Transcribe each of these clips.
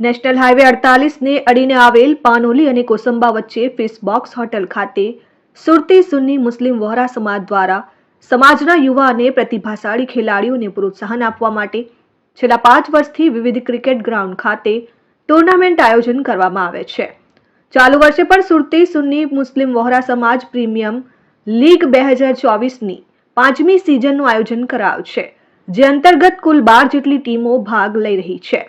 National highway અડતાલીસને અડીને આવેલ પાનોલી અને કોસંબા વચ્ચે ફિશબોક્સ હોટલ ખાતે સુરતી સુન્ની મુસ્લિમ વહોરા સમાજ દ્વારા સમાજના યુવા અને પ્રતિભાશાળી ખેલાડીઓને પ્રોત્સાહન આપવા માટે છેલ્લા પાંચ વર્ષથી વિવિધ ક્રિકેટ ગ્રાઉન્ડ ખાતે ટુર્નામેન્ટ આયોજન કરવામાં આવે છે. ચાલુ વર્ષે પણ સુરતી સુન્ની મુસ્લિમ વહોરા સમાજ પ્રીમિયમ લીગ બે હજાર ચોવીસની પાંચમી સિઝનનું આયોજન કરાયું છે, જે અંતર્ગત કુલ બાર જેટલી ટીમો ભાગ લઈ રહી છે.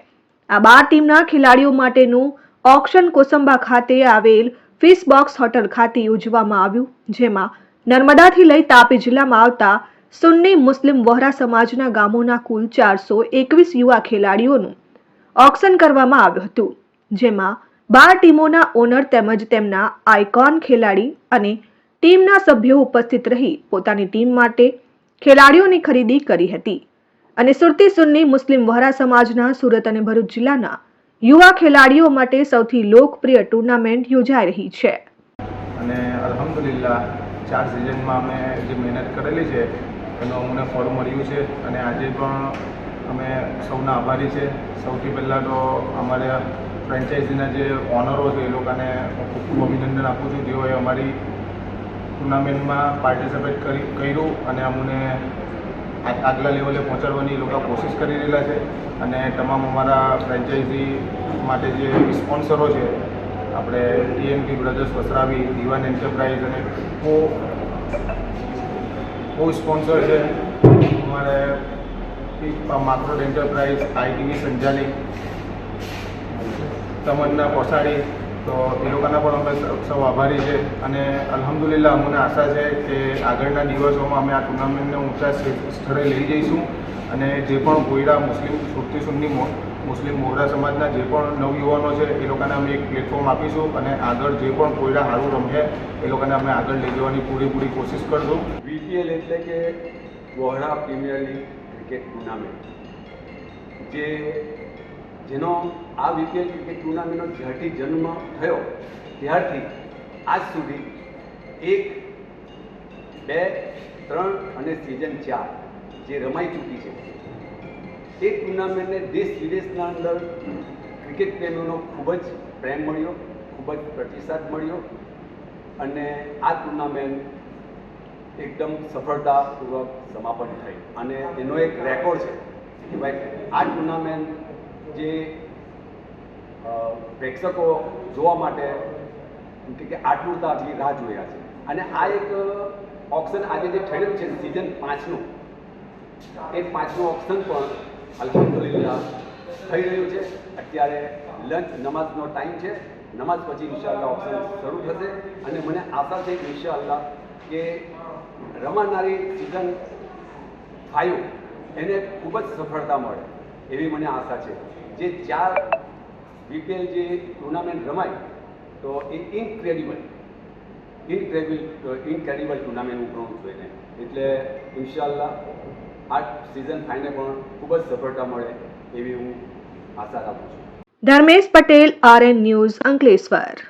આ બાર ટીમના ખેલાડીઓ માટેનું ઓક્શન કોસંબા ખાતે આવેલ ફિશ બોક્સ હોટલ ખાતે યોજવામાં આવ્યું, જેમાં નર્મદાથી લઈ તાપી જિલ્લામાં આવતા સુન્ની મુસ્લિમ વહોરા સમાજના ગામોના કુલ ચારસો એકવીસ યુવા ખેલાડીઓનું ઓક્શન કરવામાં આવ્યું હતું, જેમાં બાર ટીમોના ઓનર તેમજ તેમના આઇકોન ખેલાડી અને ટીમના સભ્યો ઉપસ્થિત રહી પોતાની ટીમ માટે ખેલાડીઓની ખરીદી કરી હતી. અને સુરતી સુન્ની મુસ્લિમ વહરા સમાજના સુરત અને ભરૂચ જિલ્લાના યુવા ખેલાડીઓ માટે સૌથી લોકપ્રિય ટુર્નામેન્ટ યોજાઈ રહી છે. અને અલ્હમ્દુલિલ્લાહ, ચાર સિઝનમાં અમે જે મહેનત કરેલી છે, એનું અમને ફળ મળ્યું છે અને આજે પણ અમે સૌના આભારી છે. સૌથી પહેલાં તો અમારા ફ્રેન્ચાઇઝીના જે ઓનરો છે, એ લોકોને ખૂબ ખૂબ અભિનંદન આપું છું. જેઓએ અમારી ટુર્નામેન્ટમાં પાર્ટિસિપેટ કરી, કર્યું અને અમને આગલા લેવલે પહોંચાડવાની એ લોકો કોશિશ કરી રહેલા છે અને તમામ અમારા ફ્રેન્ચાઇઝી માટે જે સ્પોન્સરો છે, આપણે ટીએનપી બ્રધર્સ વસરાવી દિવાન એન્ટરપ્રાઇઝ અને કો કો સ્પોન્સર છે. અમારે માક્રોડ એન્ટરપ્રાઇઝ આઈટીવી સંજાની તમન્ના કોસાડી તો એ લોકોના પણ અમે સૌ- આભારી છે અને અલ્હમ્દુલિલ્લાહ અમને આશા છે કે આગળના દિવસોમાં અમે આ ટુર્નામેન્ટને ઊંચા સ્થળે લઈ જઈશું અને જે પણ કોયડા મુસ્લિમ, સુરતી સુન્ની મુસ્લિમ મોહરા સમાજના જે પણ નવયુવાનો છે, એ લોકોને અમે એક પ્લેટફોર્મ આપીશું અને આગળ જે પણ કોયડા સારું રમશે એ લોકોને અમે આગળ લઈ જવાની પૂરેપૂરી કોશિશ કરશું. વીપીએલ એટલે કે Vohra premier league cricket tournament. જે જેનો આ બીપીએલ ક્રિકેટ ટુર્નામેન્ટનો જ્યારથી જન્મ થયો, ત્યારથી આજ સુધી એક, બે, ત્રણ અને સિઝન ચાર જે રમાઈ ચૂકી છે. એ ટુર્નામેન્ટને દેશ વિદેશના અંદર ક્રિકેટ પ્રેમીઓનો ખૂબ જ પ્રેમ મળ્યો, ખૂબ જ પ્રતિસાદ મળ્યો અને આ ટુર્નામેન્ટ એકદમ સફળતાપૂર્વક સમાપન થઈ અને એનો એક રેકોર્ડ છે કે ભાઈ, આ ટુર્નામેન્ટ જે પ્રેક્ષકો જોવા માટે કે આતુરતાથી રાહ જોયા છે. અને આ એક ઓપ્શન આજે જે થયેલું છે સિઝન પાંચનું. એ પાંચનું ઓપ્શન પણ અલ્હમદુલિલ્લા થઈ રહ્યું છે. અત્યારે લંચ નમાઝનો ટાઈમ છે. નમાઝ પછી ઇન્શાઅલ્લાહ ઓપ્શન શરૂ થશે. અને મને આશા છે ઇન્શાઅલ્લાહ કે રમાનારી સિઝન ફાઈવ એને ખૂબ જ સફળતા મળે. એવી મને આશા છે. જે ચાર બીપીએલ જે ટુર્નામેન્ટ રમાય, તો એ ઇનક્રેડિબલ ઇનક્રેડિબલ ઇનક્રેડિબલ ટુર્નામેન્ટ હું કહું છું એને. એટલે ઇન્શાલ્લાહ આ સિઝન ફાઇનલ પણ ખૂબ જ સફળતા મળે એવી હું આશા રાખું છું. Dharmesh Patel RN news Ankleshwar.